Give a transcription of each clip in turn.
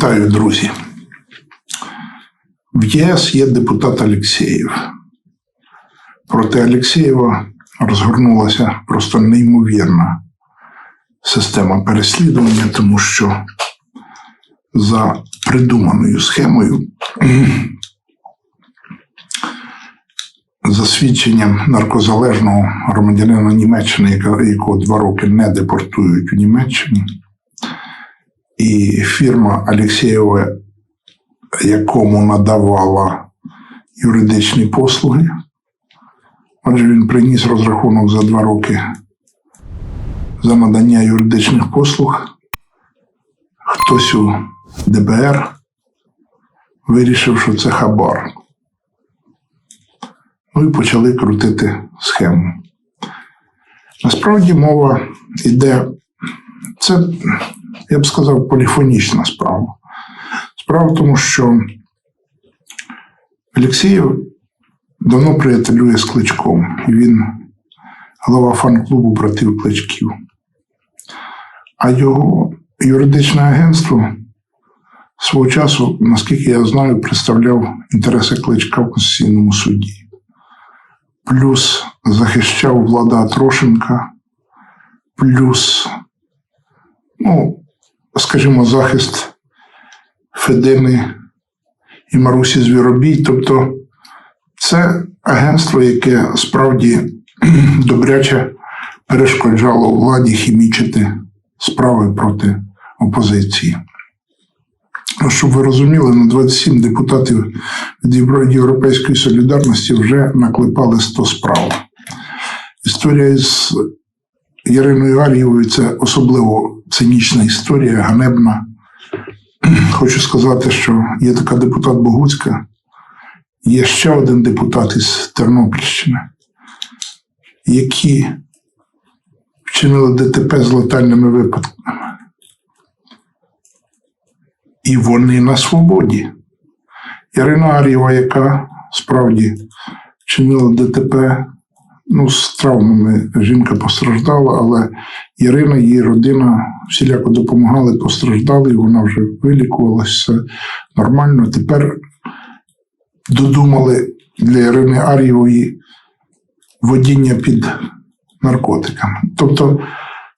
Вітаю, друзі. В ЄС є депутат Алєксєєв. Проти Алєксєєва розгорнулася просто неймовірна система переслідування, тому що за придуманою схемою, за свідченням наркозалежного громадянина Німеччини, якого два роки не депортують у Німеччині, і фірма Алєксєєва, якому надавала юридичні послуги. Отже, він приніс розрахунок за два роки за надання юридичних послуг. Хтось у ДБР вирішив, що це хабар. Ну і почали крутити схему. Насправді мова йде, це, я б сказав, поліфонічна справа. Справа в тому, що Олексієв давно приятелює з кличком, він голова фан-клубу братів кличків. А його юридичне агентство свого часу, наскільки я знаю, представляв інтереси кличка в Конституційному суді. Плюс захищав влада Трошенка, плюс, ну, скажімо, захист Федини і Марусі Звіробій. Тобто це агентство, яке справді добряче перешкоджало владі хімічити справи проти опозиції. Ну, щоб ви розуміли, на 27 депутатів від Європейської солідарності вже наклепали 100 справ. Історія з Яриною Ар'євою це особливо цинічна історія, ганебна. Хочу сказати, що є така депутат Богуцька, є ще один депутат із Тернопільщини, які вчинили ДТП з летальними випадками. І вони на свободі. Ірина Ар'єва, яка справді вчинила ДТП, ну, з травмами жінка постраждала, але Ірина, її родина всіляко допомагали, постраждали, і вона вже вилікувалася нормально. Тепер додумали для Ірини Ар'євої водіння під наркотиками. Тобто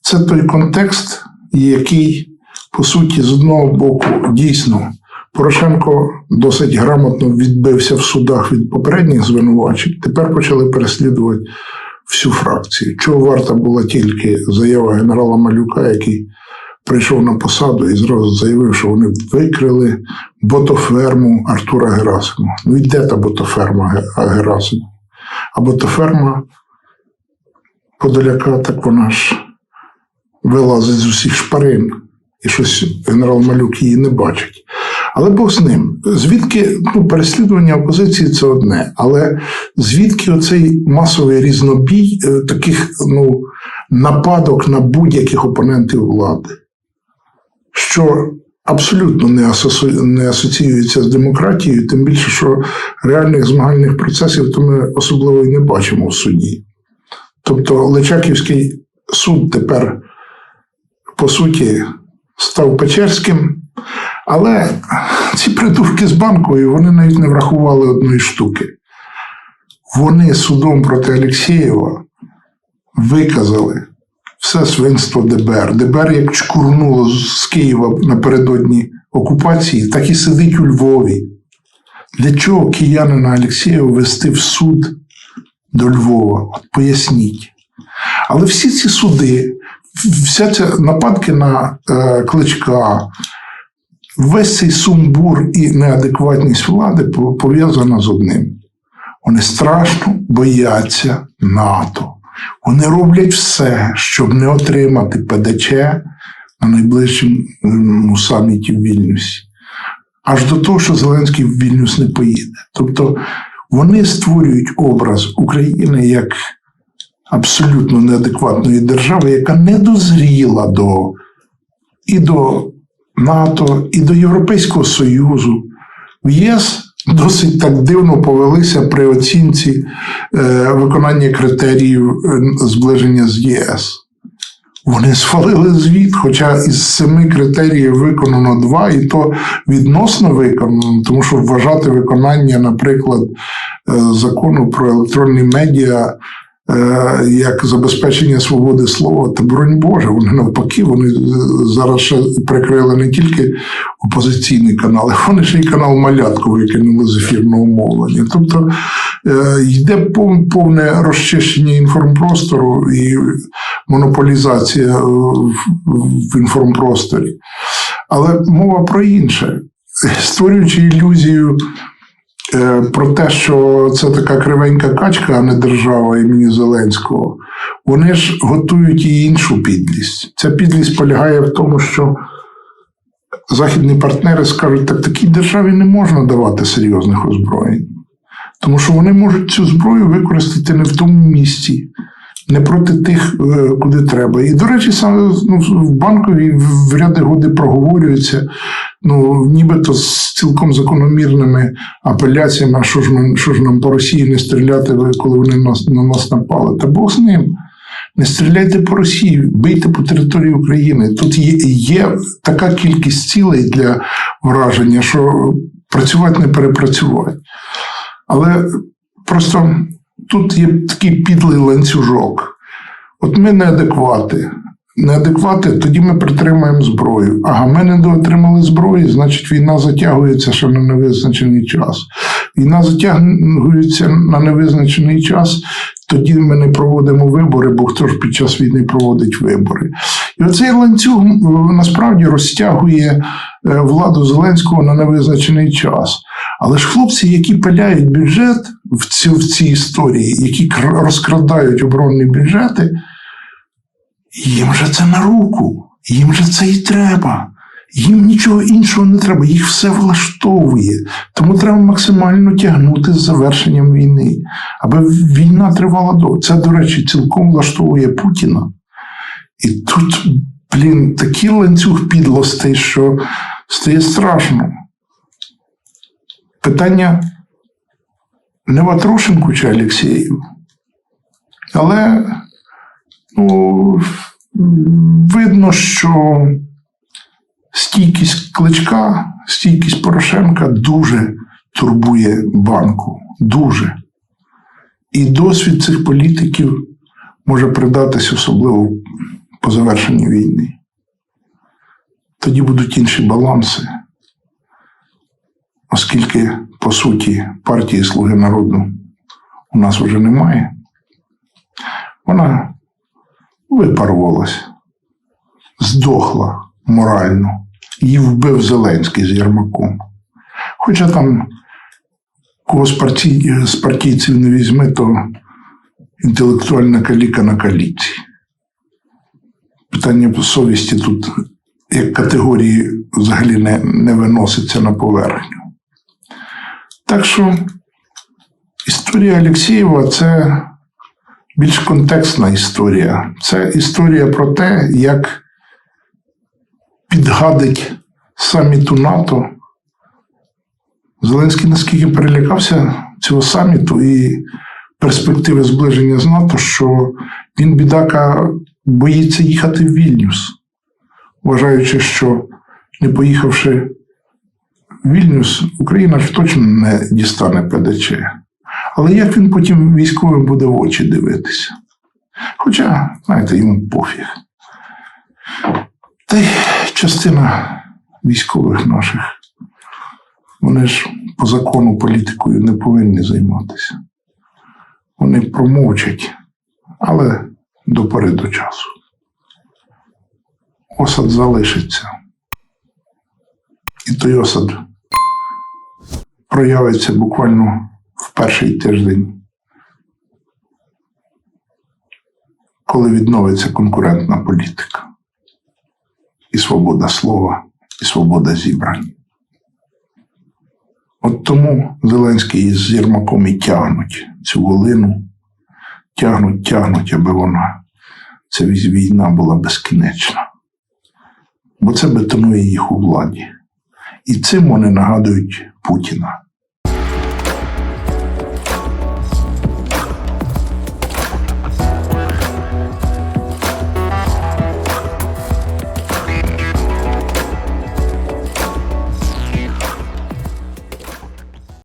це той контекст, який, по суті, з одного боку, дійсно, Порошенко досить грамотно відбився в судах від попередніх звинувачень. Тепер почали переслідувати всю фракцію. Чого варта була тільки заява генерала Малюка, який прийшов на посаду і зразу заявив, що вони викрили ботоферму Артура Герасимова. Ну і де та ботоферма Ге- Герасимова? А ботоферма Подоляка, так вона ж вилазить з усіх шпарин, і щось генерал Малюк її не бачить. Але Бог з ним. Звідки ну, переслідування опозиції це одне, але звідки оцей масовий різнобій е, таких ну, нападок на будь-яких опонентів влади, що абсолютно не, асоцю... не асоціюється з демократією, тим більше, що реальних змагальних процесів то ми особливо і не бачимо в суді. Тобто Личаківський суд тепер, по суті, став Печерським, але ці придурки з банкою вони навіть не врахували одної штуки. Вони судом проти Алєксєєва виказали все свинство ДБР. ДБР як чкурнуло з Києва напередодні окупації, так і сидить у Львові. Для чого киянина Алєксєєва вести в суд до Львова? От поясніть. Але всі ці суди, вся ця нападки на е, кличка, весь цей сумбур і неадекватність влади пов'язана з одним. Вони страшно бояться НАТО. Вони роблять все, щоб не отримати ПДЧ на найближчому саміті в Вільнюсі. Аж до того, що Зеленський в Вільнюс не поїде. Тобто вони створюють образ України як абсолютно неадекватної держави, яка не дозріла до і до НАТО, і до Європейського Союзу. В ЄС досить так дивно повелися при оцінці е, виконання критеріїв е, зближення з ЄС. Вони схвалили звіт, хоча із семи критеріїв виконано два, і то відносно виконано, тому що вважати виконання, наприклад, е, закону про електронні медіа як забезпечення свободи слова, та боронь Боже, вони навпаки, вони е, зараз ще прикрили не тільки опозиційні канали, вони ще й канал Малятку викинули з ефірного мовлення. Тобто е, йде повне розчищення інформпростору і монополізація е, в, інформпросторі. Але мова про інше. Створюючи ілюзію е, про те, що це така кривенька качка, а не держава імені Зеленського, вони ж готують і іншу підлість. Ця підлість полягає в тому, що західні партнери скажуть, так такій державі не можна давати серйозних озброєнь. Тому що вони можуть цю зброю використати не в тому місці, не проти тих, е, куди треба. І, до речі, саме ну, в банковій в ряди годи проговорюється, ну, нібито з цілком закономірними апеляціями, що ж, нам, що ж нам по Росії не стріляти, коли вони нас, на нас напали. Та Бог з ним. Не стріляйте по Росії, бийте по території України. Тут є, є така кількість цілей для враження, що працювати не перепрацювати. Але просто тут є такий підлий ланцюжок. От ми неадеквати. Неадеквати, тоді ми притримаємо зброю. Ага, ми не доотримали зброї, значить війна затягується ще на невизначений час. Війна затягується на невизначений час, тоді ми не проводимо вибори, бо хто ж під час війни проводить вибори. І оцей ланцюг насправді розтягує е, владу Зеленського на невизначений час. Але ж хлопці, які пиляють бюджет в, цій історії, які кр- розкрадають оборонні бюджети, їм же це на руку, їм же це і треба. Їм нічого іншого не треба, їх все влаштовує. Тому треба максимально тягнути з завершенням війни, аби війна тривала довго. Це, до речі, цілком влаштовує Путіна. І тут, блін, такий ланцюг підлостей, що стає страшно. Питання не Ватрушенку чи Алєксєєву, але ну, видно, що стійкість кличка, стійкість Порошенка дуже турбує банку. Дуже. І досвід цих політиків може придатись особливо по завершенні війни. Тоді будуть інші баланси, оскільки, по суті, партії Слуги народу у нас вже немає. Вона випарувалась, здохла морально. Її вбив Зеленський з Єрмаком. Хоча там кого з, партій, з партійців не візьме, то інтелектуальна каліка на каліці. Питання совісті тут як категорії взагалі не, не виноситься на поверхню. Так що історія Алєксєєва це більш контекстна історія. Це історія про те, як підгадить саміту НАТО. Зеленський наскільки перелякався цього саміту і перспективи зближення з НАТО, що він, бідака, боїться їхати в Вільнюс, вважаючи, що не поїхавши в Вільнюс, Україна ж точно не дістане ПДЧ. Але як він потім військовим буде в очі дивитися? Хоча, знаєте, йому пофіг. Та й частина військових наших, вони ж по закону політикою не повинні займатися. Вони промовчать, але до до часу. Осад залишиться. І той осад проявиться буквально в перший тиждень, коли відновиться конкурентна політика і свобода слова, і свобода зібрань. От тому Зеленський із Єрмаком і тягнуть цю волину, тягнуть, тягнуть, аби вона, ця війна була безкінечна. Бо це бетонує їх у владі. І цим вони нагадують Путіна.